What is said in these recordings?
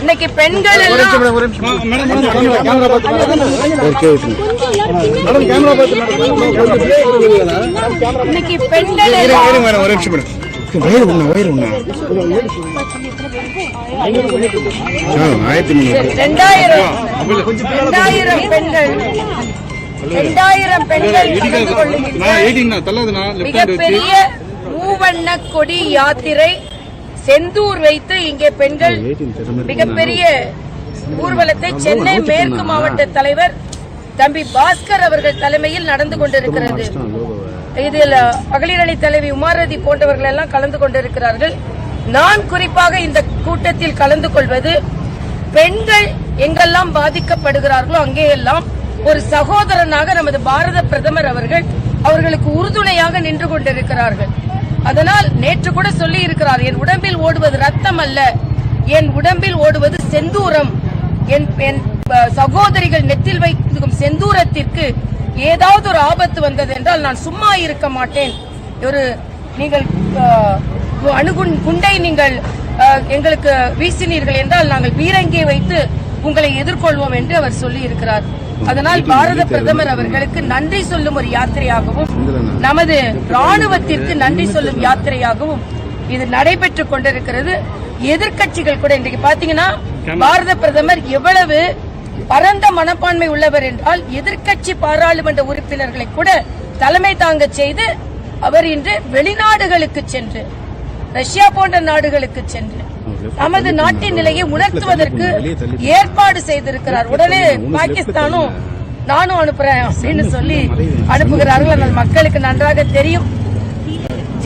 இன்னைக்கு பெண்கள் எல்லாம் இன்னைக்கு பெண்கள் எல்லாம் ஒரு நிமிஷம் மேடம். வயிறு உண்ணா வயிறு உண்ணா. ஆயிரத்தி ரெண்டாயிரம் ரெண்டாயிரம் பெண்கள். ரெண்டாயிரம் பெண்கள் மிகப்பெரிய மூவண்ண கொடி யாத்திரை. செந்தூர் வைத்து இங்கே பெண்கள் மிகப்பெரிய ஊர்வலத்தை சென்னை மேற்கு மாவட்ட தலைவர் தம்பி பாஸ்கர் அவர்கள் தலைமையில் நடந்து கொண்டிருக்கிறது. இதில் மகளிர் அணி தலைவி உமாரதி போன்றவர்கள் எல்லாம் கலந்து கொண்டிருக்கிறார்கள். நான் குறிப்பாக இந்த கூட்டத்தில் கலந்து கொள்வது பெண்கள் எங்கெல்லாம் பாதிக்கப்படுகிறார்களோ அங்கேயெல்லாம் ஒரு சகோதரனாக நமது பாரத பிரதமர் அவர்கள் அவர்களுக்கு உறுதுணையாக நின்று கொண்டிருக்கிறார்கள். அதனால் நேற்று கூட சொல்லி இருக்கிறார் என் உடம்பில் ஓடுவது ரத்தம் அல்ல என் உடம்பில் ஓடுவது செந்தூரம். என் என் சகோதரிகள் நெத்தில் வைக்கும் செந்தூரத்திற்கு ஏதாவது ஒரு ஆபத்து வந்தது என்றால் நான் சும்மா இருக்க மாட்டேன். ஒரு நீங்கள் அணுகுண் குண்டை நீங்கள் எங்களுக்கு வீசினீர்கள் என்றால் நாங்கள் பீரங்கியை வைத்து உங்களை எதிர்கொள்வோம் என்று அவர் சொல்லி இருக்கிறார். அதனால் பாரத பிரதமர் அவர்களுக்கு நன்றி சொல்லும் ஒரு யாத்திரையாகவும் நமது ராணுவத்திற்கு நன்றி சொல்லும் யாத்திரையாகவும் இது நடைபெற்றுக் கொண்டிருக்கிறது. எதிர்க்கட்சிகள் கூட இன்றைக்கு பாத்தீங்கன்னா பாரத பிரதமர் எவ்வளவு பரந்த மனப்பான்மை உள்ளவர் என்றால் எதிர்க்கட்சி பாராளுமன்ற உறுப்பினர்களை கூட தலைமை தாங்க செய்து அவர் இன்று வெளிநாடுகளுக்கு சென்று ரஷ்யா போன்ற நாடுகளுக்கு சென்று நமது நாட்டின் நிலையை உணர்த்துவதற்கு ஏற்பாடு செய்திருக்கிறார். உடனே பாகிஸ்தானும் நானும் அனுப்புறேன் அப்படின்னு சொல்லி அனுப்புகிறார்கள். ஆனால் மக்களுக்கு நன்றாக தெரியும்.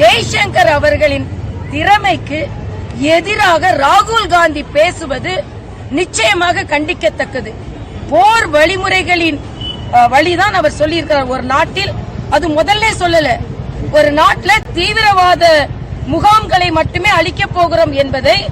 ஜெய்சங்கர் அவர்களின் திறமைக்கு எதிராக ராகுல் காந்தி பேசுவது நிச்சயமாக கண்டிக்கத்தக்கது. போர் வழிமுறைகளின் வழிதான் அவர் சொல்லியிருக்கிறார். ஒரு நாட்டில் அது முதல்ல சொல்லல. ஒரு நாட்டில் தீவிரவாத முகாம்களை மட்டுமே அழிக்கப் போகிறோம் என்பதை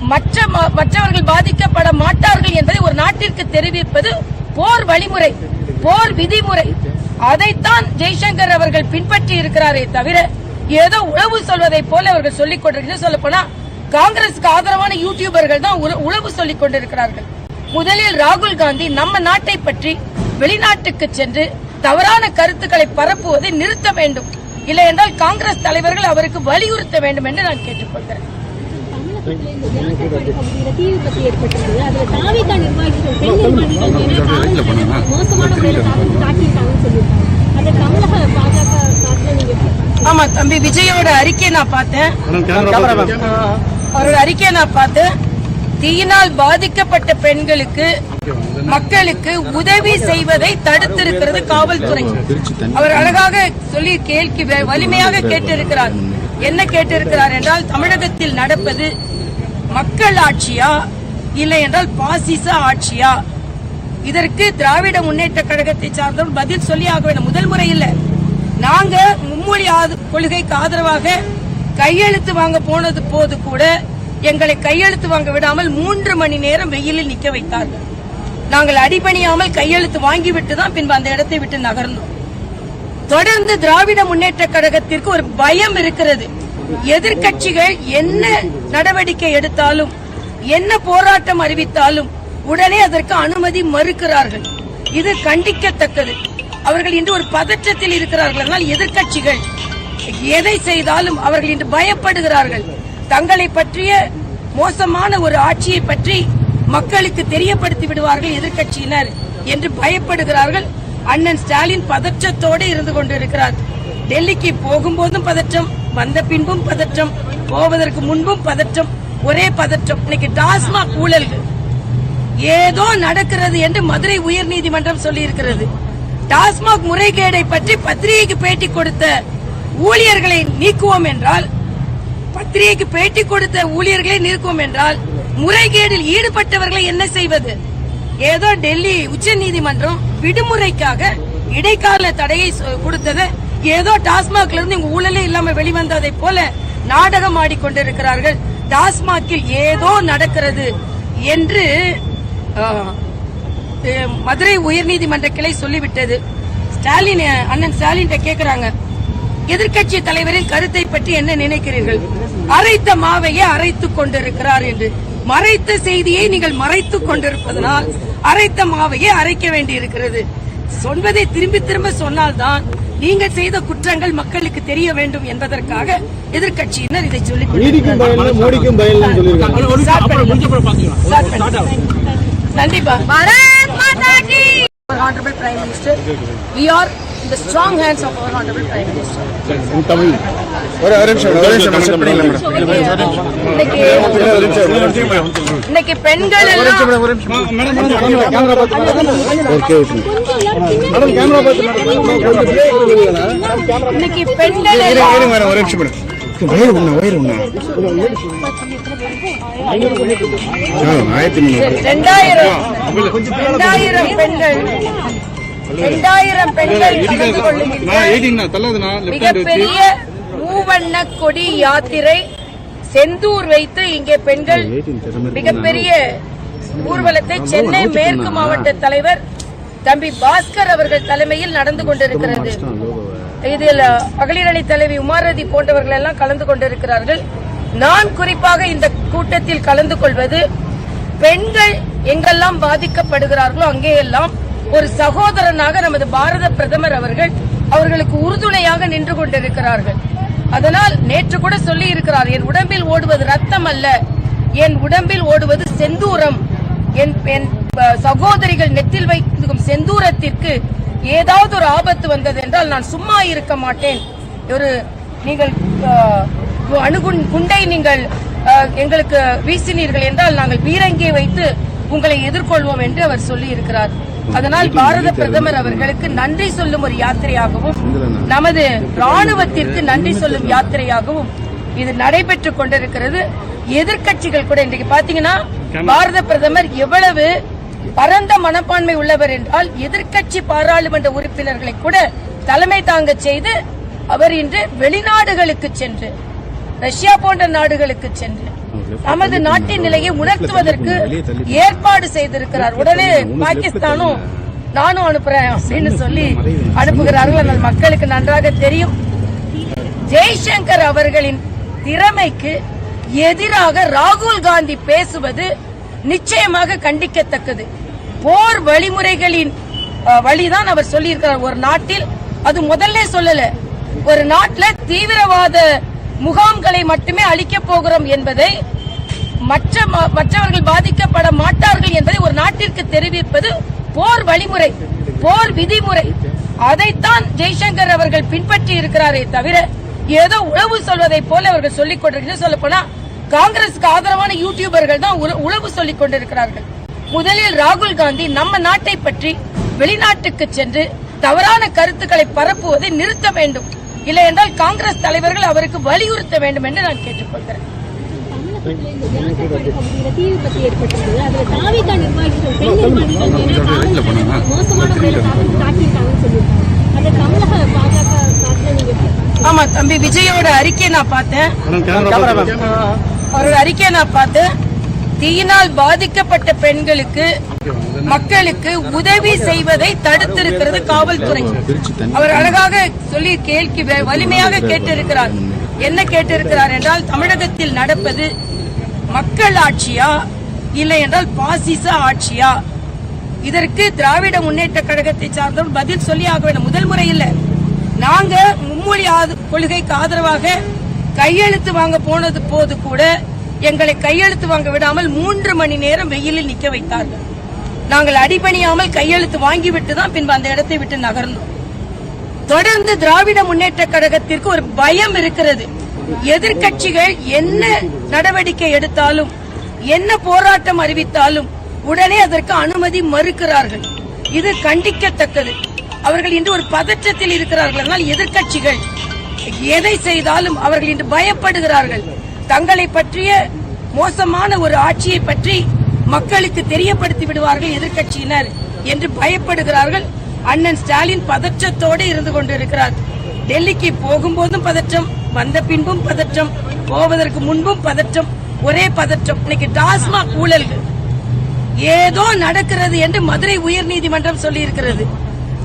மற்ற ம- மற்றவர்கள் பாதிக்கப்பட மாட்டார்கள் என்பதை ஒரு நாட்டிற்கு தெரிவிப்பது போர் வழிமுறை போர் விதிமுறை. அதைத்தான் ஜெய்சங்கர் அவர்கள் பின்பற்றி இருக்கிறாரே தவிர ஏதோ உழவு சொல்வதை போல அவர்கள் சொல்லிக் கொண்டிருக்கிறது சொல்ல போனா காங்கிரசுக்கு ஆதரவான யூடியூபர்கள் தான் உழவு சொல்லிக் கொண்டிருக்கிறார்கள். முதலில் ராகுல் காந்தி நம்ம நாட்டை பற்றி வெளிநாட்டுக்கு சென்று தவறான கருத்துக்களை பரப்புவதை நிறுத்த வேண்டும். இல்லை என்றால் காங்கிரஸ் தலைவர்கள் அவருக்கு வலியுறுத்த வேண்டும் என்று நான் கேட்டுக்கொள்கிறேன். அதை தமிழக பாஜக ஆமா தம்பி விஜயோட அறிக்கையை நான் பார்த்தேன். அவரோட அறிக்கையை நான் பார்த்தேன். தீயினால் பாதிக்கப்பட்ட பெண்களுக்கு மக்களுக்கு உதவி செய்வதை தடுத்திருக்கிறது காவல்துறை. அவர் அழகாக சொல்லி கேள்வி வலிமையாக கேட்டிருக்கிறார். என்ன கேட்டிருக்கிறார் என்றால் தமிழகத்தில் நடப்பது மக்கள் ஆட்சியா இல்லை என்றால் பாசிச ஆட்சியா? இதற்கு திராவிட முன்னேற்ற கழகத்தை சார்ந்தவர் பதில் சொல்லி ஆக வேண்டும். முதல் முறை இல்லை. நாங்க மும்மொழி ஆத- கொள்கைக்கு ஆதரவாக கையெழுத்து வாங்க போனது போது கூட எங்களை கையெழுத்து வாங்க விடாமல் மூன்று மணி நேரம் வெயிலில் நிக்க வைத்தார்கள். நாங்கள் அடிபணியாமல் கையெழுத்து வாங்கிவிட்டு தான் பின்பு அந்த இடத்தை விட்டு நகர்ந்தோம். தொடர்ந்து திராவிட முன்னேற்ற கழகத்திற்கு ஒரு பயம் இருக்கிறது. எதிர்க்கட்சிகள் என்ன நடவடிக்கை எடுத்தாலும் என்ன போராட்டம் அறிவித்தாலும் உடனே அதற்கு அனுமதி மறுக்கிறார்கள். இது கண்டிக்கத்தக்கது. அவர்கள் இன்று ஒரு பதற்றத்தில் இருக்கிறார்கள் அதனால் எதிர்க்கட்சிகள் எதை செய்தாலும் அவர்கள் இன்று பயப்படுகிறார்கள். தங்களை பற்றிய மோசமான ஒரு ஆட்சியை பற்றி மக்களுக்கு தெரியப்படுத்தி விடுவார்கள் எதிர்க்கட்சியினர் என்று பயப்படுகிறார்கள். அண்ணன் ஸ்டாலின் பதற்றத்தோடு இருந்து கொண்டிருக்கிறார். டெல்லிக்கு போகும்போதும் பதற்றம் வந்த பின்பும் பதற்றம் போவதற்கு முன்பும் பதற்றம் ஒரே பதற்றம். இன்னைக்கு டாஸ்மாக் ஊழல்கள். ஏதோ நடக்கிறது என்று மதுரை உயர்நீதிமன்றம் சொல்லியிருக்கிறது. டாஸ்மாக் முறைகேடை பற்றி பத்திரிகைக்கு பேட்டி கொடுத்த ஊழியர்களை நீக்குவோம் என்றால் பத்திரிகைக்கு பேட்டி கொடுத்த ஊழியர்களை நீக்குவோம் என்றால் முறைகேடில் ஈடுபட்டவர்களை என்ன செய்வது? ஏதோ டெல்லி உச்ச நீதிமன்றம் விடுமுறைக்காக இடைக்கால தடையை சொ- கொடுத்தது. ஏதோ டாஸ்மாக்ல இருந்து ஊழலே இல்லாம வெளிவந்ததை போல நாடகம் ஆடிக்கொண்டிருக்கிறார்கள். டாஸ்மாகில் ஏதோ நடக்கிறது என்று மதுரை உயர்நீதிமன்ற கிளை சொல்லிவிட்டது. ஸ்டாலின் அண்ணன் ஸ்டாலின் கேக்குறாங்க. எதிர்க்கட்சி தலைவரின் கருத்தை பற்றி என்ன நினைக்கிறீர்கள்? அரைத்த மாவையே அரைத்துக் கொண்டிருக்கிறார் என்று. மறைத்த செய்தியை நீங்கள் மறைத்துக் கொண்டிருப்பதனால் அரைத்த மாவையே அரைக்க வேண்டியிருக்கிறது சொல்வதை திரும்பி திரும்ப சொன்னால்தான் நீங்கள் செய்த குற்றங்கள் மக்களுக்கு தெரிய வேண்டும் என்பதற்காக எதிர்க்கட்சியினர் இதை சொல்லிக் நீதிக்கும் பயன்ல மோடிக்கும் the strong hands of our honorable prime minister. Tamil ஒரு ஒரு நிமிஷம் ஒரு நிமிஷம் செக் பண்ணிடலாம் இன்னைக்கு இன்னைக்கு பெண்கள். இன்னைக்கு பெண்கள் இருங்க எல்லாம் இருங்க மேடம் ஒரு நிமிஷம் மேடம் வயிறு உண்ணா வயிறு உண்ணா ஆயிரத்தி ரெண்டாயிரம் ரெண்டாயிரம் பெண்கள் ரெண்டாயிரம் பெண்கள் கலந்து கொள்ளுகின்ற மிகப்பெரிய மூவண்ண கொடி யாத்திரை செந்தூர் வைத்து இங்கே பெண்கள் மிகப்பெரிய ஊர்வலத்தை சென்னை மேற்கு மாவட்ட தலைவர் தம்பி பாஸ்கர் அவர்கள் தலைமையில் நடந்து கொண்டிருக்கிறது. இதில் மகளிர் அணி தலைவி உமாரதி போன்றவர்கள் எல்லாம் கலந்து கொண்டிருக்கிறார்கள். நான் குறிப்பாக இந்த கூட்டத்தில் கலந்து கொள்வது பெண்கள் எங்கெல்லாம் பாதிக்கப்படுகிறார்களோ அங்கேயெல்லாம் ஒரு சகோதரனாக நமது பாரத பிரதமர் அவர்கள் அவர்களுக்கு உறுதுணையாக நின்று கொண்டிருக்கிறார்கள். அதனால் நேற்று கூட சொல்லி இருக்கிறார் என் உடம்பில் ஓடுவது ரத்தம் அல்ல என் உடம்பில் ஓடுவது செந்தூரம். என் என் சகோதரிகள் நெத்தில் வைக்கும் செந்தூரத்திற்கு ஏதாவது ஒரு ஆபத்து வந்தது என்றால் நான் சும்மா இருக்க மாட்டேன். ஒரு நீங்கள் அணுகுண் குண்டை நீங்கள் எங்களுக்கு வீசினீர்கள் என்றால் நாங்கள் பீரங்கியை வைத்து உங்களை எதிர்கொள்வோம் என்று அவர் சொல்லி இருக்கிறார். அதனால் பாரத பிரதமர் அவர்களுக்கு நன்றி சொல்லும் ஒரு யாத்திரையாகவும் நமது ராணுவத்திற்கு நன்றி சொல்லும் யாத்திரையாகவும் இது நடைபெற்றுக் கொண்டிருக்கிறது. எதிர்க்கட்சிகள் கூட இன்றைக்கு பாத்தீங்கன்னா பாரத பிரதமர் எவ்வளவு பரந்த மனப்பான்மை உள்ளவர் என்றால் எதிர்க்கட்சி பாராளுமன்ற உறுப்பினர்களை கூட தலைமை தாங்க செய்து அவர் இன்று வெளிநாடுகளுக்கு சென்று ரஷ்யா போன்ற நாடுகளுக்கு சென்று நமது நாட்டின் நிலையை உணர்த்துவதற்கு ஏற்பாடு செய்திருக்கிறார். உடனே பாகிஸ்தானும் நானும் அனுப்புறேன் அப்படின்னு சொல்லி அனுப்புகிறார்கள். மக்களுக்கு நன்றாக தெரியும். ஜெய்சங்கர் அவர்களின் திறமைக்கு எதிராக ராகுல் காந்தி பேசுவது நிச்சயமாக கண்டிக்கத்தக்கது. போர் வழிமுறைகளின் வழிதான் அவர் சொல்லியிருக்கிறார். ஒரு நாட்டில் அது முதல்ல சொல்லல. ஒரு நாட்டில் தீவிரவாத முகாம்களை மட்டுமே அழிக்கப் போகிறோம் என்பதை மற்ற ம- மற்றவர்கள் பாதிக்கப்பட மாட்டார்கள் என்பதை ஒரு நாட்டிற்கு தெரிவிப்பது போர் வழிமுறை போர் விதிமுறை. அதைத்தான் ஜெய்சங்கர் அவர்கள் பின்பற்றி இருக்கிறாரே தவிர ஏதோ உழவு சொல்வதை போல அவர்கள் சொல்லிக் கொண்டிருக்கிறது சொல்ல போனா காங்கிரசுக்கு ஆதரவான யூடியூபர்கள் தான் உழவு சொல்லிக் கொண்டிருக்கிறார்கள். முதலில் ராகுல் காந்தி நம்ம நாட்டை பற்றி வெளிநாட்டுக்கு சென்று தவறான கருத்துக்களை பரப்புவதை நிறுத்த வேண்டும். இல்லை என்றால் காங்கிரஸ் தலைவர்கள் அவருக்கு வலியுறுத்த வேண்டும் என்று நான் கேட்டுக்கொள்கிறேன். ஆமா தம்பி விஜயோட அறிக்கையை நான் பார்த்தேன். அவரோட அறிக்கையை நான் பார்த்தேன். தீயினால் பாதிக்கப்பட்ட பெண்களுக்கு மக்களுக்கு உதவி செய்வதை தடுத்திருக்கிறது காவல்துறை. அவர் அழகாக சொல்லி கேள்வி வலிமையாக கேட்டிருக்கிறார். என்ன கேட்டிருக்கிறார் என்றால் தமிழகத்தில் நடப்பது மக்கள் ஆட்சியா இல்லை என்றால் பாசிச ஆட்சியா? இதற்கு திராவிட முன்னேற்ற கழகத்தை சார்ந்தவர் பதில் சொல்லி ஆக வேண்டும். முதல் முறை இல்லை. நாங்க மும்மொழி ஆத- கொள்கைக்கு ஆதரவாக கையெழுத்து வாங்க போனது போது கூட எங்களை கையெழுத்து வாங்க விடாமல் மூன்று மணி நேரம் வெயிலில் நிக்க வைத்தார்கள். நாங்கள் அடிபணியாமல் கையெழுத்து வாங்கிவிட்டு தான் பின்பு அந்த இடத்தை விட்டு நகர்ந்தோம். தொடர்ந்து திராவிட முன்னேற்ற கழகத்திற்கு ஒரு பயம் இருக்கிறது. எதிர்க்கட்சிகள் என்ன நடவடிக்கை எடுத்தாலும் என்ன போராட்டம் அறிவித்தாலும் உடனே அதற்கு அனுமதி மறுக்கிறார்கள். இது கண்டிக்கத்தக்கது. அவர்கள் இன்று ஒரு பதற்றத்தில் இருக்கிறார்கள். அதனால் எதிர்க்கட்சிகள் எதை செய்தாலும் அவர்கள் இன்று பயப்படுகிறார்கள். தங்களை பற்றிய மோசமான ஒரு ஆட்சியை பற்றி மக்களுக்கு தெரியப்படுத்தி விடுவார்கள் எதிர்க்கட்சியினர் என்று பயப்படுகிறார்கள். அண்ணன் ஸ்டாலின் பதற்றத்தோடு இருந்து கொண்டிருக்கிறார். டெல்லிக்கு போகும்போதும் பதற்றம் வந்த பின்பும் பதற்றம் போவதற்கு முன்பும் பதற்றம் ஒரே பதற்றம். இன்னைக்கு டாஸ்மாக் ஊழல்கள். ஏதோ நடக்கிறது என்று மதுரை உயர்நீதிமன்றம் சொல்லியிருக்கிறது.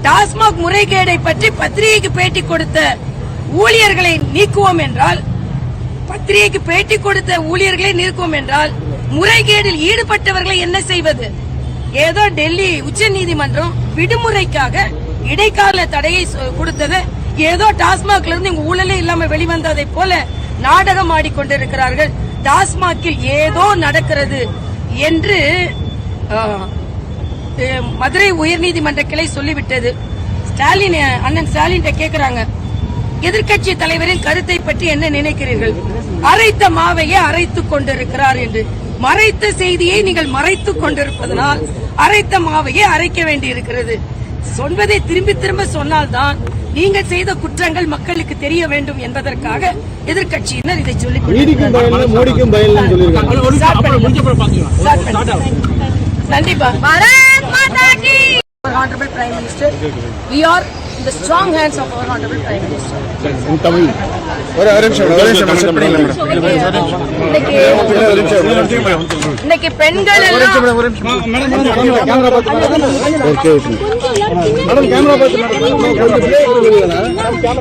டாஸ்மாக் முறைகேடை பற்றி பத்திரிகைக்கு பேட்டி கொடுத்த ஊழியர்களை நீக்குவோம் என்றால் பத்திரிகைக்கு பேட்டி கொடுத்த ஊழியர்களை நீக்குவோம் என்றால் முறைகேடில் ஈடுபட்டவர்களை என்ன செய்வது? ஏதோ டெல்லி உச்ச நீதிமன்றம் விடுமுறைக்காக இடைக்கால தடையை சொ- கொடுத்தது. ஏதோ டாஸ்மாக்ல இருந்து இங்க ஊழலே இல்லாம வெளிவந்ததை போல நாடகம் ஆடிக்கொண்டிருக்கிறார்கள். டாஸ்மாகில் ஏதோ நடக்கிறது என்று மதுரை உயர்நீதிமன்ற கிளை சொல்லிவிட்டது. ஸ்டாலின் அண்ணன் ஸ்டாலின் கேக்குறாங்க. எதிர்க்கட்சி தலைவரின் கருத்தை பற்றி என்ன நினைக்கிறீர்கள்? அரைத்த மாவையே அரைத்துக் கொண்டிருக்கிறார் என்று. மறைத்த செய்தியை நீங்கள் மறைத்துக் கொண்டிருப்பதனால் அரைத்த மாவையே அரைக்க வேண்டியிருக்கிறது. சொல்வதை திரும்பி திரும்ப சொன்னால்தான் நீங்கள் செய்த குற்றங்கள் மக்களுக்கு தெரிய வேண்டும் என்பதற்காக எதிர்க்கட்சியினர் இதை சொல்லிக் ஈடிக்கும் கொண்டிருக்கிறார்கள். பயன் the strong hands of our honorable prime minister இன்னைக்கு ஒரு நிமிஷம் ஒரு நிமிஷம் இன்னைக்கு பெண்கள் ஒரு நிமிஷம் எல்லாம் மேடம், ஒரு நிமிஷம் மேடம் கேமரா பார்த்து ஓகே ஓகே மேடம் கேமரா பார்த்து மேடம் கொஞ்சம் break கொடுங்க.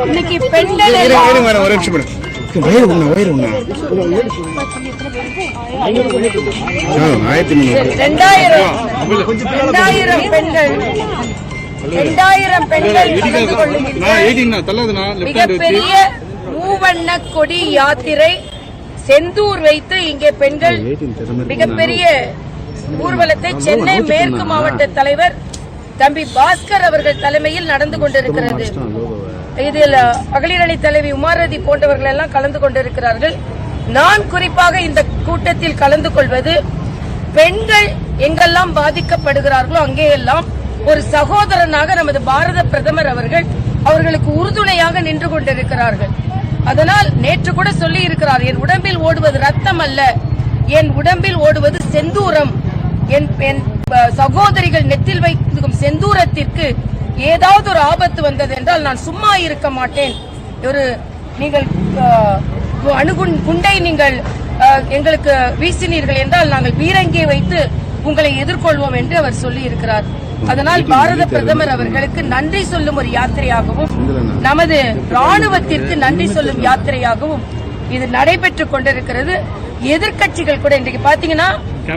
இன்னைக்கு பெண்கள் இருங்க எல்லாம் இருங்க மேடம் ஒரு நிமிஷம் மேடம் வயிறு உண்ணா வயிறு ஆயிரத்தி முந்நூறு ரெண்டாயிரம் ரெண்டாயிரம் பெண்கள் ரெண்டாயிரம் பெண்கள் கலந்து கொள்ளுகின்ற மிகப்பெரிய மூவண்ண கொடி யாத்திரை செந்தூர் வைத்து இங்கே பெண்கள் மிகப்பெரிய ஊர்வலத்தை சென்னை மேற்கு மாவட்ட தலைவர் தம்பி பாஸ்கர் அவர்கள் தலைமையில் நடந்து கொண்டிருக்கிறது. இதில் மகளிர் அணி தலைவி உமாரதி போன்றவர்கள் எல்லாம் கலந்து கொண்டிருக்கிறார்கள். நான் குறிப்பாக இந்த கூட்டத்தில் கலந்து கொள்வது பெண்கள் எங்கெல்லாம் பாதிக்கப்படுகிறார்களோ அங்கேயெல்லாம் ஒரு சகோதரனாக நமது பாரத பிரதமர் அவர்கள் அவர்களுக்கு உறுதுணையாக நின்று கொண்டிருக்கிறார்கள். அதனால் நேற்று கூட சொல்லி இருக்கிறார் என் உடம்பில் ஓடுவது ரத்தம் அல்ல என் உடம்பில் ஓடுவது செந்தூரம். என் என் சகோதரிகள் நெத்தில் வைக்கும் செந்தூரத்திற்கு ஏதாவது ஒரு ஆபத்து வந்தது என்றால் நான் சும்மா இருக்க மாட்டேன். ஒரு நீங்கள் அணுகுண் குண்டை நீங்கள் எங்களுக்கு வீசினீர்கள் என்றால் நாங்கள் பீரங்கியை வைத்து உங்களை எதிர்கொள்வோம் என்று அவர் சொல்லி இருக்கிறார். அதனால் பாரத பிரதமர் அவர்களுக்கு நன்றி சொல்லும் ஒரு யாத்திரையாகவும் நமது ராணுவத்திற்கு நன்றி சொல்லும் யாத்திரையாகவும் இது நடைபெற்றுக் கொண்டிருக்கிறது. எதிர்க்கட்சிகள் கூட இன்றைக்கு பாத்தீங்கன்னா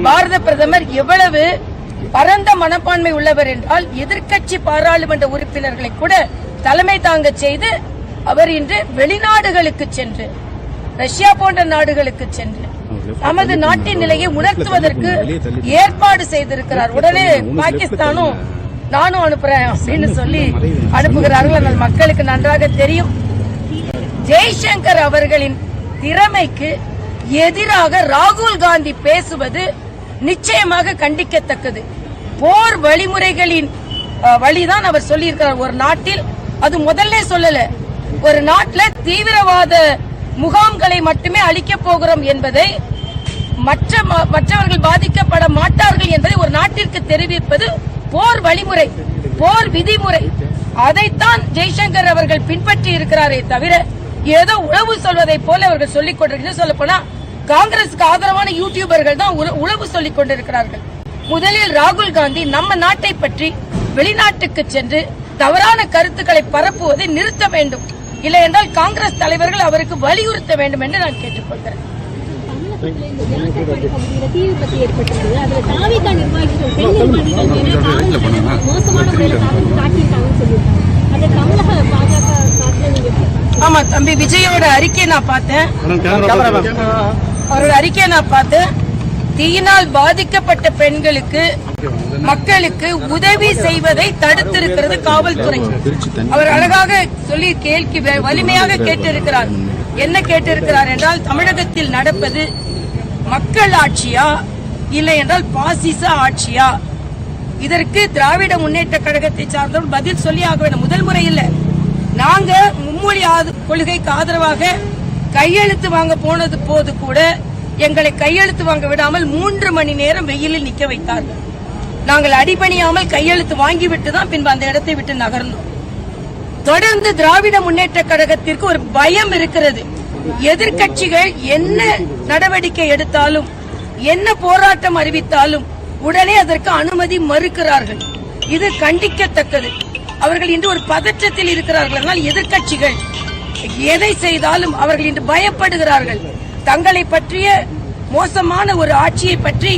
பாரத பிரதமர் எவ்வளவு பரந்த மனப்பான்மை உள்ளவர் என்றால் எதிர்க்கட்சி பாராளுமன்ற உறுப்பினர்களை கூட தலைமை தாங்க செய்து அவர் இன்று வெளிநாடுகளுக்கு சென்று ரஷ்யா போன்ற நாடுகளுக்கு சென்று நமது நாட்டின் நிலையை உணர்த்துவதற்கு ஏற்பாடு செய்திருக்கிறார். உடனே பாகிஸ்தானும் நானும் அனுப்புறேன் அப்படின்னு சொல்லி அனுப்புகிறார்கள். மக்களுக்கு நன்றாக தெரியும். ஜெய்சங்கர் அவர்களின் திறமைக்கு எதிராக ராகுல் காந்தி பேசுவது நிச்சயமாக கண்டிக்கத்தக்கது. போர் வழிமுறைகளின் வழிதான் அவர் சொல்லியிருக்கிறார். ஒரு நாட்டில் அது முதல்ல சொல்லல. ஒரு நாட்டில் தீவிரவாத முகாம்களை மட்டுமே அழிக்கப் போகிறோம் என்பதை மற்ற ம- மற்றவர்கள் பாதிக்கப்பட மாட்டார்கள் என்பதை ஒரு நாட்டிற்கு தெரிவிப்பது போர் வழிமுறை போர் விதிமுறை. அதைத்தான் ஜெய்சங்கர் அவர்கள் பின்பற்றி இருக்கிறாரே தவிர ஏதோ உழவு சொல்வதை போல அவர்கள் சொல்லிக் கொண்டிருக்கிறது சொல்ல போனா காங்கிரசுக்கு ஆதரவான யூடியூபர்கள் தான் உழவு சொல்லிக் கொண்டிருக்கிறார்கள். முதலில் ராகுல் காந்தி நம்ம நாட்டை பற்றி வெளிநாட்டுக்கு சென்று தவறான கருத்துக்களை பரப்புவதை நிறுத்த வேண்டும். இல்லை என்றால் காங்கிரஸ் தலைவர்கள் அவருக்கு வலியுறுத்த வேண்டும் என்று நான் கேட்டுக்கொள்கிறேன்? ஆமா தம்பி விஜயோட அறிக்கை நான் பார்த்தேன் அவரோட அறிக்கையை நான் பார்த்தேன் தீயினால் பாதிக்கப்பட்ட பெண்களுக்கு மக்களுக்கு உதவி செய்வதை தடுத்திருக்கிறது காவல்துறை. அவர் அழகாக சொல்லி கேள்வி வலிமையாக கேட்டிருக்கிறார். என்ன கேட்டிருக்கிறார் என்றால் தமிழகத்தில் நடப்பது மக்கள் ஆட்சியா இல்லை என்றால் பாசிச ஆட்சியா? இதற்கு திராவிட முன்னேற்ற கழகத்தை சார்ந்தவர் பதில் சொல்லி ஆக வேண்டும். முதல் முறை இல்லை. நாங்க மும்மொழி ஆத- கொள்கைக்கு ஆதரவாக கையெழுத்து வாங்க போனது போது கூட எங்களை கையெழுத்து வாங்க விடாமல் மூன்று மணி நேரம் வெயிலில் நிக்க வைத்தார்கள். நாங்கள் அடிபணியாமல் கையெழுத்து வாங்கிவிட்டு தான் பின்பு அந்த இடத்தை விட்டு நகர்ந்தோம். தொடர்ந்து திராவிட முன்னேற்ற கழகத்திற்கு ஒரு பயம் இருக்கிறது. எதிர்க்கட்சிகள் என்ன நடவடிக்கை எடுத்தாலும் என்ன போராட்டம் அறிவித்தாலும் உடனே அதற்கு அனுமதி மறுக்கிறார்கள். இது கண்டிக்கத்தக்கது. அவர்கள் இன்று ஒரு பதற்றத்தில் இருக்கிறார்கள். அதனால் எதிர்க்கட்சிகள் எதை செய்தாலும் அவர்கள் இன்று பயப்படுகிறார்கள். தங்களை பற்றிய மோசமான ஒரு ஆட்சியை பற்றி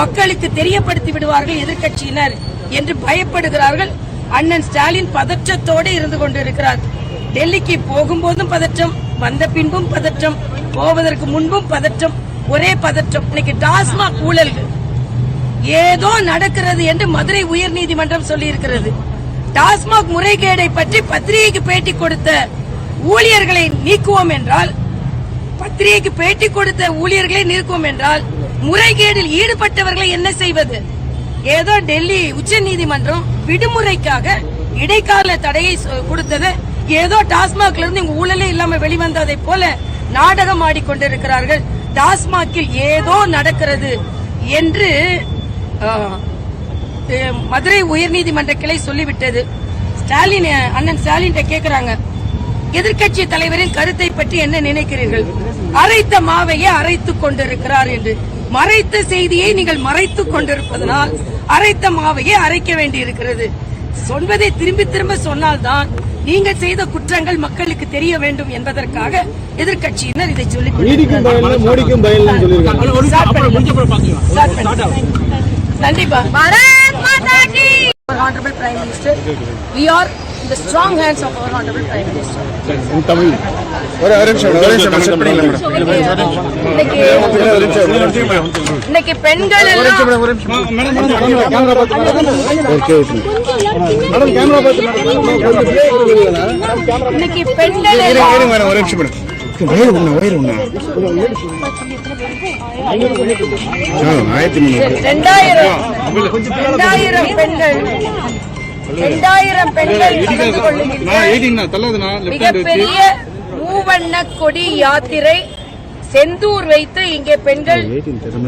மக்களுக்கு தெரியப்படுத்தி விடுவார்கள் எதிர்கட்சியினர் என்று பயப்படுகிறார்கள். அண்ணன் ஸ்டாலின் பதற்றத்தோடு இருந்து கொண்டிருக்கிறார். டெல்லிக்கு போகும்போதும் பதற்றம் வந்த பின்பும் பதற்றம் போவதற்கு முன்பும் பதற்றம் ஒரே பதற்றம். இன்னைக்கு டாஸ்மாக் ஊழல்கள் ஏதோ நடக்கிறது என்று மதுரை உயர்நீதிமன்றம் சொல்லியிருக்கிறது. டாஸ்மாக் முறைகேடை பற்றி பத்திரிகைக்கு பேட்டி கொடுத்த ஊழியர்களை நீக்குவோம் என்றால் பத்திரிகைக்கு பேட்டி கொடுத்த ஊழியர்களை நிற்கும் என்றால் முறைகேடில் ஈடுபட்டவர்களை என்ன செய்வது? ஏதோ டெல்லி உச்ச நீதிமன்றம் விடுமுறைக்காக இடைக்கால தடையை கொடுத்தது. ஏதோ டாஸ்மாக்ல இருந்து இங்க ஊழலே இல்லாம வெளிவந்ததை போல நாடகம் ஆடிக்கொண்டிருக்கிறார்கள். டாஸ்மாகில் ஏதோ நடக்கிறது என்று மதுரை உயர்நீதிமன்ற கிளை சொல்லிவிட்டது. ஸ்டாலின் அண்ணன் ஸ்டாலின் கேக்குறாங்க. எதிர்க்கட்சி தலைவரின் கருத்தை பற்றி என்ன நினைக்கிறீர்கள்? அரைத்த மாவையே அரைத்துக் கொண்டிருக்கிறார் என்று. மறைத்த செய்தியை நீங்கள் மறைத்துக் கொண்டிருப்பதனால் அரைத்த மாவையே அரைக்க வேண்டியிருக்கிறது. சொல்வதை திரும்பி திரும்ப சொன்னால்தான் நீங்கள் செய்த குற்றங்கள் மக்களுக்கு தெரிய வேண்டும் என்பதற்காக எதிர்க்கட்சியினர் இதை பண்ணுங்க. கண்டிப்பா. Prime Minister, we are the strong hands of our Honorable Prime Minister. Tamil ஒரு ஒரு நிமிஷம் ஒரு நிமிஷம் செட் பண்ணிக்கலாம் இன்னைக்கு பெண்கள் எல்லாம் ஒரு நிமிஷம் கேமரா பார்த்து ஓகே ஓகே மேடம் கேமரா பார்த்து மேடம் கேமரா இன்னைக்கு பெண்கள் இருங்க எல்லாம் இருங்க மேடம் ஒரு நிமிஷம் மேடம் வயிறு உண்ணா வயிறு உண்ணா ஆயிரத்தி ரெண்டாயிரம் ரெண்டாயிரம் பெண்கள் ரெண்டாயிரம் பெண்கள் கலந்து கொள்ளுகின்ற மிகப்பெரிய மூவண்ண கொடி யாத்திரை செந்தூர் வைத்து இங்கே பெண்கள்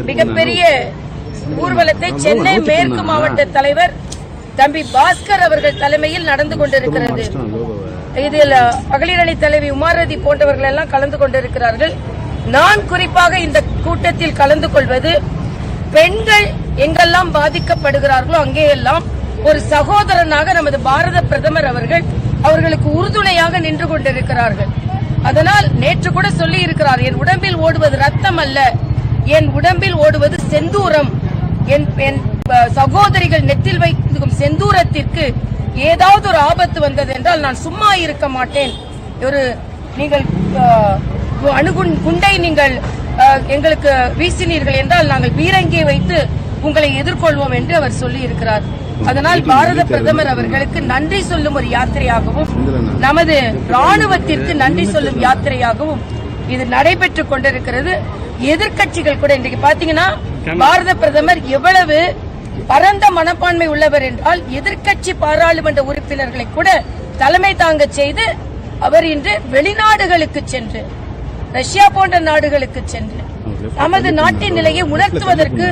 மிகப்பெரிய ஊர்வலத்தை சென்னை மேற்கு மாவட்ட தலைவர் தம்பி பாஸ்கர் அவர்கள் தலைமையில் நடந்து கொண்டிருக்கிறது. இதில் மகளிர் அணி தலைவி உமாரதி போன்றவர்கள் எல்லாம் கலந்து கொண்டிருக்கிறார்கள். நான் குறிப்பாக இந்த கூட்டத்தில் கலந்து கொள்வது பெண்கள் எங்கெல்லாம் பாதிக்கப்படுகிறார்களோ அங்கேயெல்லாம் ஒரு சகோதரனாக நமது பாரத பிரதமர் அவர்கள் அவர்களுக்கு உறுதுணையாக நின்று கொண்டிருக்கிறார்கள். அதனால் நேற்று கூட சொல்லி இருக்கிறார் என் உடம்பில் ஓடுவது ரத்தம் அல்ல என் உடம்பில் ஓடுவது செந்தூரம். என் என் சகோதரிகள் நெத்தில் வைக்கும் செந்தூரத்திற்கு ஏதாவது ஒரு ஆபத்து வந்தது என்றால் நான் சும்மா இருக்க மாட்டேன். ஒரு நீங்கள் அணுகுண் குண்டை நீங்கள் எங்களுக்கு வீசினீர்கள் என்றால் நாங்கள் பீரங்கியை வைத்து உங்களை எதிர்கொள்வோம் என்று அவர் சொல்லி இருக்கிறார். அதனால் பாரத பிரதமர் அவர்களுக்கு நன்றி சொல்லும் ஒரு யாத்திரையாகவும் நமது ராணுவத்திற்கு நன்றி சொல்லும் யாத்திரையாகவும் இது நடைபெற்றுக் கொண்டிருக்கிறது. எதிர்க்கட்சிகள் கூட இன்றைக்கு பாத்தீங்கன்னா பாரத பிரதமர் எவ்வளவு பரந்த மனப்பான்மை உள்ளவர் என்றால் எதிர்க்கட்சி பாராளுமன்ற உறுப்பினர்களை கூட தலைமை தாங்க செய்து அவர் இன்று வெளிநாடுகளுக்கு சென்று ரஷ்யா போன்ற நாடுகளுக்கு சென்று நமது நாட்டின் நிலையை உணர்த்துவதற்கு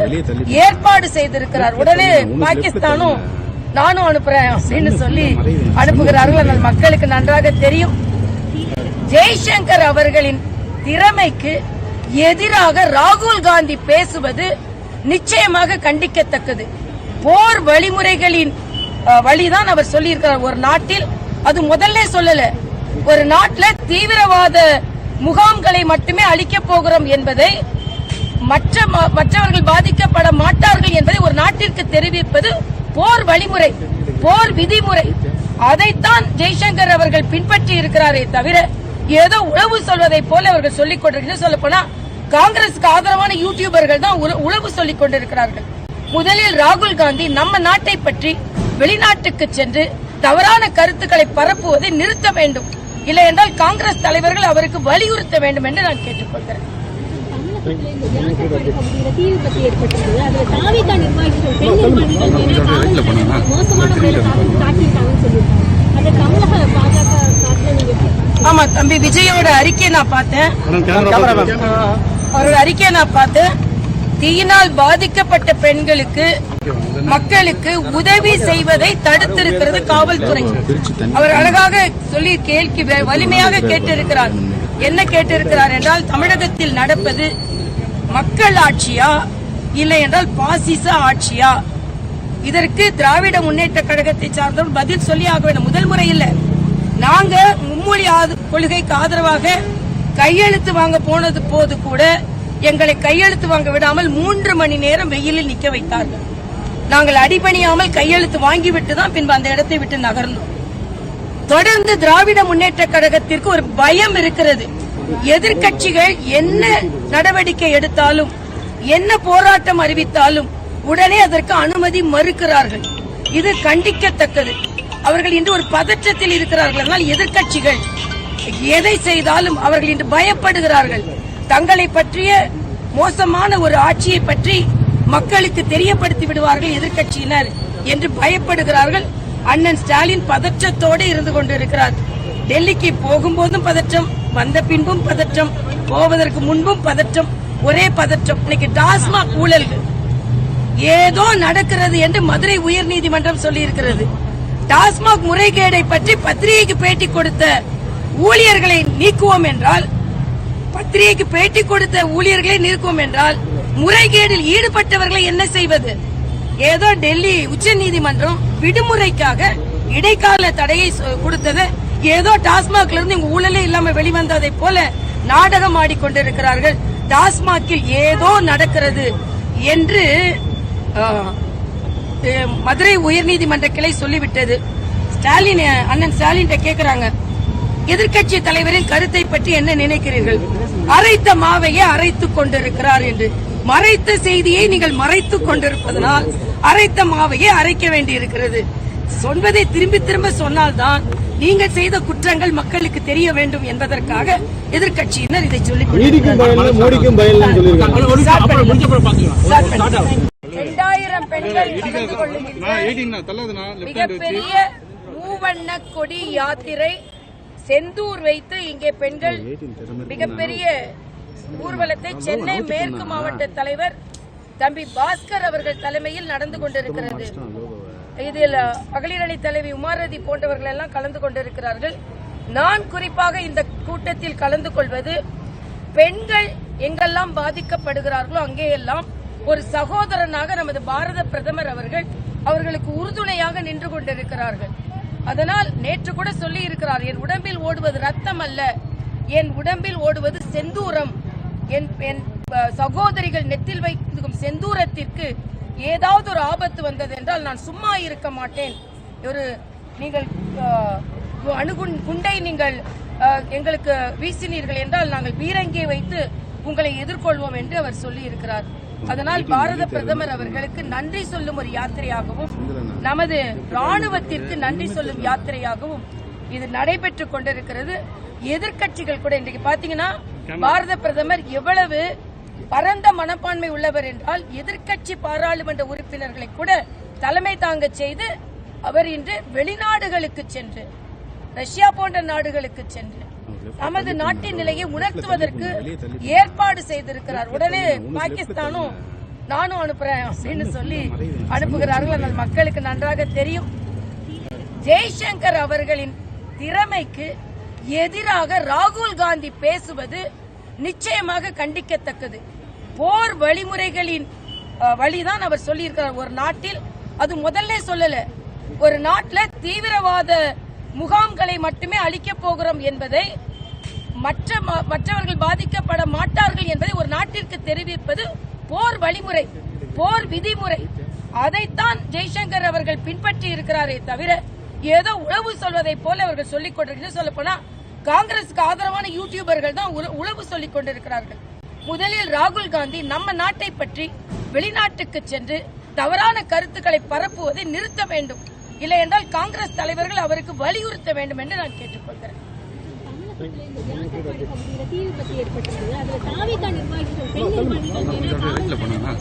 ஏற்பாடு செய்திருக்கிறார். உடனே பாகிஸ்தானும் நானும் அனுப்புறேன் அப்படின்னு சொல்லி அனுப்புகிறார்கள். ஆனால் மக்களுக்கு நன்றாக தெரியும். ஜெய்சங்கர் அவர்களின் திறமைக்கு எதிராக ராகுல் காந்தி பேசுவது நிச்சயமாக கண்டிக்கத்தக்கது. போர் வழிமுறைகளின் வழிதான் அவர் சொல்லியிருக்கிறார். ஒரு நாட்டில் அது முதல்ல சொல்லல. ஒரு நாட்டில் தீவிரவாத முகாம்களை மட்டுமே அழிக்கப் போகிறோம் என்பதை மற்ற ம- மற்றவர்கள் பாதிக்கப்பட மாட்டார்கள் என்பதை ஒரு நாட்டிற்கு தெரிவிப்பது போர் வழிமுறை போர் விதிமுறை. அதைத்தான் ஜெய்சங்கர் அவர்கள் பின்பற்றி இருக்கிறாரே தவிர ஏதோ உழவு சொல்வதை போல அவர்கள் சொல்லிக் கொண்டிருக்கிறார் சொல்ல போனா காங்கிரசுக்கு ஆதரவான யூடியூபர்கள் தான் உழவு சொல்லிக் கொண்டிருக்கிறார்கள். முதலில் ராகுல் காந்தி நம்ம நாட்டை பற்றி வெளிநாட்டுக்கு சென்று தவறான கருத்துக்களை பரப்புவதை நிறுத்த வேண்டும். இல்லை என்றால் காங்கிரஸ் தலைவர்கள் அவருக்கு வலியுறுத்த வேண்டும் என்று நான் கேட்டுக்கொள்கிறேன். ஆமா தம்பி விஜயோட அறிக்கையை நான் பார்த்தேன். அவரோட அறிக்கையை நான் பார்த்தேன். தீயினால் பாதிக்கப்பட்ட பெண்களுக்கு மக்களுக்கு உதவி செய்வதை தடுத்திருக்கிறது காவல்துறை. அவர் அழகாக சொல்லி கேள்வி வலிமையாக கேட்டிருக்கிறார். என்ன கேட்டிருக்கிறார் என்றால் தமிழகத்தில் நடப்பது மக்கள் ஆட்சியா இல்லை என்றால் பாசிச ஆட்சியா? இதற்கு திராவிட முன்னேற்ற கழகத்தை சார்ந்தவர் பதில் சொல்லி ஆக வேண்டும். முதல் முறை இல்ல. நாங்க மும்மொழி ஆத- கொள்கைக்கு ஆதரவாக கையெழுத்து வாங்க போனது போது கூட எங்களை கையெழுத்து வாங்க விடாமல் மூன்று மணி நேரம் வெயிலில் நிக்க வைத்தார்கள். நாங்கள் அடிபணியாமல் கையெழுத்து வாங்கிவிட்டு தான் பின்பு அந்த இடத்தை விட்டு நகர்ந்தோம். தொடர்ந்து திராவிட முன்னேற்ற கழகத்திற்கு ஒரு பயம் இருக்கிறது. எதிர்க்கட்சிகள் என்ன நடவடிக்கை எடுத்தாலும் என்ன போராட்டம் அறிவித்தாலும் உடனே அதற்கு அனுமதி மறுக்கிறார்கள். இது கண்டிக்கத்தக்கது. அவர்கள் இன்று ஒரு பதற்றத்தில் இருக்கிறார்கள். அதனால் எதிர்க்கட்சிகள் எதை செய்தாலும் அவர்கள் இன்று பயப்படுகிறார்கள். தங்களை பற்றிய மோசமான ஒரு ஆட்சியை பற்றி மக்களுக்கு தெரியப்படுத்தி விடுவார்கள் எதிர்க்கட்சியினர் என்று பயப்படுகிறார்கள். அண்ணன் ஸ்டாலின் பதற்றத்தோடு இருந்து கொண்டிருக்கிறார். டெல்லிக்கு போகும்போதும் பதற்றம் வந்த பின்பும் பதற்றம் போவதற்கு முன்பும் பதற்றம் ஒரே பதற்றம். இன்னைக்கு டாஸ்மாக் ஊழல்கள். ஏதோ நடக்கிறது என்று மதுரை உயர்நீதிமன்றம் சொல்லியிருக்கிறது. டாஸ்மாக் முறைகேடை பற்றி பத்திரிகைக்கு பேட்டி கொடுத்த ஊழியர்களை நீக்குவோம் என்றால் பத்திரிகைக்கு பேட்டி கொடுத்த ஊழியர்களை நீக்குவோம் என்றால் முறைகேடில் ஈடுபட்டவர்களை என்ன செய்வது? ஏதோ டெல்லி உச்ச நீதிமன்றம் விடுமுறைக்காக இடைக்கால தடையை கொடுத்தது. ஏதோ டாஸ்மாக்ல இருந்து இங்க ஊழலே இல்லாம வெளிவந்ததை போல நாடகம் ஆடிக்கொண்டிருக்கிறார்கள். டாஸ்மாகில் ஏதோ நடக்கிறது என்று மதுரை உயர்நீதிமன்ற கிளை சொல்லிவிட்டது. ஸ்டாலின் அண்ணன் ஸ்டாலின் கேக்குறாங்க. எதிர்க்கட்சி தலைவரின் கருத்தை பற்றி என்ன நினைக்கிறீர்கள்? அரைத்த மாவையே அரைத்துக் கொண்டிருக்கிறார் என்று. மறைத்த செய்தியை நீங்கள் மறைத்துக் கொண்டிருப்பதனால் அரைத்த மாவையே அரைக்க வேண்டியிருக்கிறது சொல்வதை திரும்பி திரும்ப சொன்னால்தான் நீங்கள் செய்த குற்றங்கள் மக்களுக்கு தெரிய வேண்டும் என்பதற்காக எதிர்க்கட்சியினர் இதை சொல்லிக் இரண்டாயிரம் பெண்கள் கலந்து கொள்ளுகின்ற நான் எயிட்டீன் தள்ளாதுண்ணா லெஃப்ட் ஹேண்ட் வச்சு மிகப்பெரிய மூவண்ண கொடி யாத்திரை செந்தூர் வைத்து இங்கே பெண்கள் மிகப்பெரிய ஊர்வலத்தை சென்னை மேற்கு மாவட்ட தலைவர் தம்பி பாஸ்கர் அவர்கள் தலைமையில் நடந்து கொண்டிருக்கிறது. இதில் மகளிர் அணி தலைவி உமாரதி போன்றவர்கள் எல்லாம் கலந்து கொண்டிருக்கிறார்கள். நான் குறிப்பாக இந்த கூட்டத்தில் கலந்து கொள்வது பெண்கள் எங்கெல்லாம் பாதிக்கப்படுகிறார்களோ அங்கேயெல்லாம் ஒரு சகோதரனாக நமது பாரத பிரதமர் அவர்கள் அவர்களுக்கு உறுதுணையாக நின்று கொண்டிருக்கிறார்கள். அதனால் நேற்று கூட சொல்லி இருக்கிறார் என் உடம்பில் ஓடுவது ரத்தம் அல்ல என் உடம்பில் ஓடுவது செந்தூரம். என் என் சகோதரிகள் நெத்தில் வைக்கும் செந்தூரத்திற்கு ஏதாவது ஒரு ஆபத்து வந்தது என்றால் நான் சும்மா இருக்க மாட்டேன். ஒரு நீங்கள் அணுகுண் குண்டை நீங்கள் எங்களுக்கு வீசினீர்கள் என்றால் நாங்கள் பீரங்கியை வைத்து உங்களை எதிர்கொள்வோம் என்று அவர் சொல்லி இருக்கிறார் அதனால் பாரத பிரதமர் அவர்களுக்கு நன்றி சொல்லும் ஒரு யாத்திரையாகவும் நமது ராணுவத்திற்கு நன்றி சொல்லும் யாத்திரையாகவும் இது நடைபெற்றுக் கொண்டிருக்கிறது. எதிர்க்கட்சிகள் கூட இன்றைக்கு பாத்தீங்கன்னா பாரத பிரதமர் எவ்வளவு பரந்த மனப்பான்மை உள்ளவர் என்றால் எதிர்க்கட்சி பாராளுமன்ற உறுப்பினர்களை கூட தலைமை தாங்க செய்து அவர் இன்று வெளிநாடுகளுக்கு சென்று ரஷ்யா போன்ற நாடுகளுக்கு சென்று நமது நாட்டின் நிலையை உணர்த்துவதற்கு ஏற்பாடு செய்திருக்கிறார். உடனே பாகிஸ்தானும் நானும் அனுப்புறேன் அப்படின்னு சொல்லி அனுப்புகிறார்கள். ஆனால் மக்களுக்கு நன்றாக தெரியும். ஜெய்சங்கர் அவர்களின் திறமைக்கு எதிராக ராகுல் காந்தி பேசுவது நிச்சயமாக கண்டிக்கத்தக்கது. போர் வழிமுறைகளின் வழிதான் அவர் சொல்லியிருக்கிறார். ஒரு நாட்டில் அது முதல்ல சொல்லல. ஒரு நாட்டில் தீவிரவாத முகாம்களை மட்டுமே அழிக்கப் போகிறோம் என்பதை மற்ற ம- மற்றவர்கள் பாதிக்கப்பட மாட்டார்கள் என்பதை ஒரு நாட்டிற்கு தெரிவிப்பது போர் வழிமுறை போர் விதிமுறை. அதைத்தான் ஜெய்சங்கர் அவர்கள் பின்பற்றி இருக்கிறாரே தவிர ஏதோ உழவு சொல்வதை போல அவர்கள் சொல்லிக் கொண்டிருக்கிறது சொல்ல போனா காங்கிரசுக்கு ஆதரவான யூடியூபர்கள் தான் உழவு சொல்லிக் கொண்டிருக்கிறார்கள். முதலில் ராகுல் காந்தி நம்ம நாட்டை பற்றி வெளிநாட்டுக்கு சென்று தவறான கருத்துக்களை பரப்புவதை நிறுத்த வேண்டும். இல்லை என்றால் காங்கிரஸ் தலைவர்கள் அவருக்கு வலியுறுத்த வேண்டும் என்று நான் கேட்டுக்கொள்கிறேன்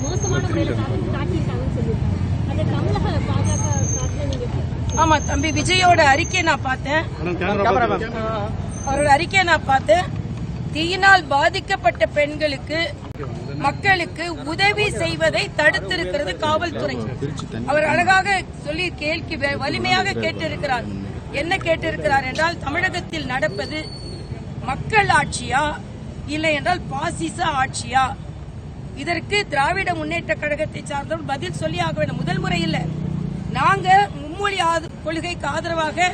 மோசமான ஆமா தம்பி விஜயோட அறிக்கையை நான் பார்த்தேன். அவரோட அறிக்கையை நான் பார்த்தேன். தீயினால் பாதிக்கப்பட்ட பெண்களுக்கு மக்களுக்கு உதவி செய்வதை தடுத்திருக்கிறது காவல்துறை. அவர் அழகாக சொல்லி கேள்வி வலிமையாக கேட்டிருக்கிறார். என்ன கேட்டிருக்கிறார் என்றால் தமிழகத்தில் நடப்பது மக்கள் ஆட்சியா இல்லை என்றால் பாசிச ஆட்சியா? இதற்கு திராவிட முன்னேற்ற கழகத்தை சார்ந்தவர் பதில் சொல்லி ஆக வேண்டும். முதல் முறை இல்ல. நாங்க மும்மொழி ஆத- கொள்கைக்கு ஆதரவாக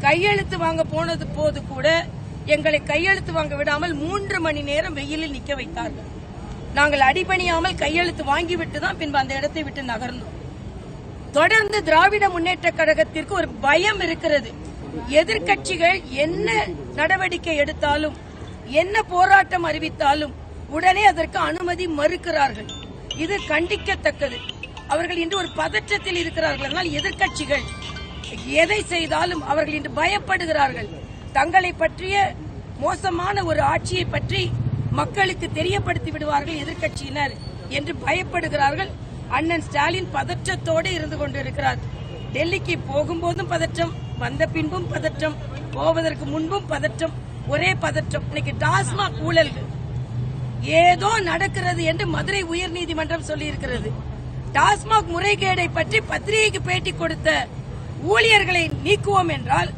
கையெழுத்து வாங்க போனது போது கூட எங்களை கையெழுத்து வாங்க விடாமல் மூன்று மணி நேரம் வெயிலில் நிக்க வைத்தார்கள். நாங்கள் அடிபணியாமல் கையெழுத்து வாங்கிவிட்டு தான் பின்பு அந்த இடத்தை விட்டு நகர்ந்தோம். தொடர்ந்து திராவிட முன்னேற்ற கழகத்திற்கு ஒரு பயம் இருக்கிறது. எதிர்க்கட்சிகள் என்ன நடவடிக்கை எடுத்தாலும் என்ன போராட்டம் அறிவித்தாலும் உடனே அதற்கு அனுமதி மறுக்கிறார்கள். இது கண்டிக்கத்தக்கது. அவர்கள் இன்று ஒரு பதற்றத்தில் இருக்கிறார்கள் அதனால் எதிர்க்கட்சிகள் எதை செய்தாலும் அவர்கள் இன்று பயப்படுகிறார்கள். தங்களை பற்றிய மோசமான ஒரு ஆட்சியை பற்றி மக்களுக்கு தெரியப்படுத்தி விடுவார்கள் எதிர்க்கட்சியினர் என்று பயப்படுகிறார்கள். அண்ணன் ஸ்டாலின் பதற்றத்தோடு இருந்து கொண்டிருக்கிறார். டெல்லிக்கு போகும்போதும் பதற்றம் வந்த பின்பும் பதற்றம் போவதற்கு முன்பும் பதற்றம் ஒரே பதற்றம். இன்னைக்கு டாஸ்மாக் ஊழல்கள் ஏதோ நடக்கிறது என்று மதுரை உயர்நீதிமன்றம் சொல்லியிருக்கிறது. டாஸ்மாக் முறைகேடை பற்றி பத்திரிகைக்கு பேட்டி கொடுத்த ஊழியர்களை நீக்குவோம் என்றால்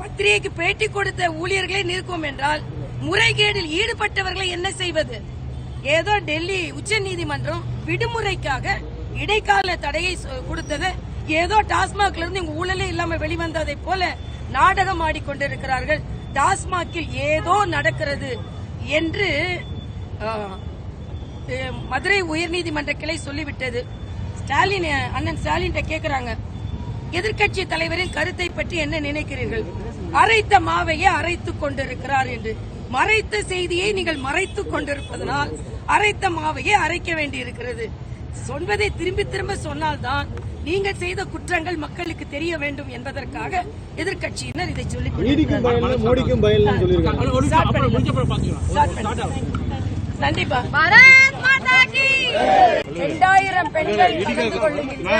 பத்திரிகைக்கு பேட்டி கொடுத்த ஊழியர்களை நீக்குவோம் என்றால் முறைகேடில் ஈடுபட்டவர்களை என்ன செய்வது? ஏதோ டெல்லி உச்ச நீதிமன்றம் விடுமுறைக்காக இடைக்கால தடையை கொடுத்தது. ஏதோ டாஸ்மாக்ல இருந்து இவங்க ஊழலே இல்லாம வெளிவந்ததை போல நாடகம் ஆடிக்கொண்டிருக்கிறார்கள். டாஸ்மாகில் ஏதோ நடக்கிறது என்று மதுரை உயர்நீதிமன்ற கிளை சொல்லிவிட்டது. ஸ்டாலின் அண்ணன் ஸ்டாலின் கேக்குறாங்க. எதிர்க்கட்சி தலைவரின் கருத்தை பற்றி என்ன நினைக்கிறீர்கள்? அரைத்த மாவையே அரைத்துக் கொண்டிருக்கிறார் என்று. மறைத்த செய்தியை நீங்கள் மறைத்துக் கொண்டிருப்பதனால் அரைத்த மாவையே அரைக்க வேண்டியிருக்கிறது. சொல்வதை திரும்பி திரும்ப சொன்னால்தான் நீங்கள் செய்த குற்றங்கள் மக்களுக்கு தெரிய வேண்டும் என்பதற்காக எதிர்க்கட்சியினர் இதை சொல்லிக். கண்டிப்பா. இரண்டாயிரம் பெண்கள் கலந்து கொள்ளுகின்ற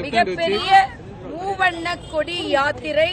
மிகப்பெரிய மூவண்ண கொடி யாத்திரை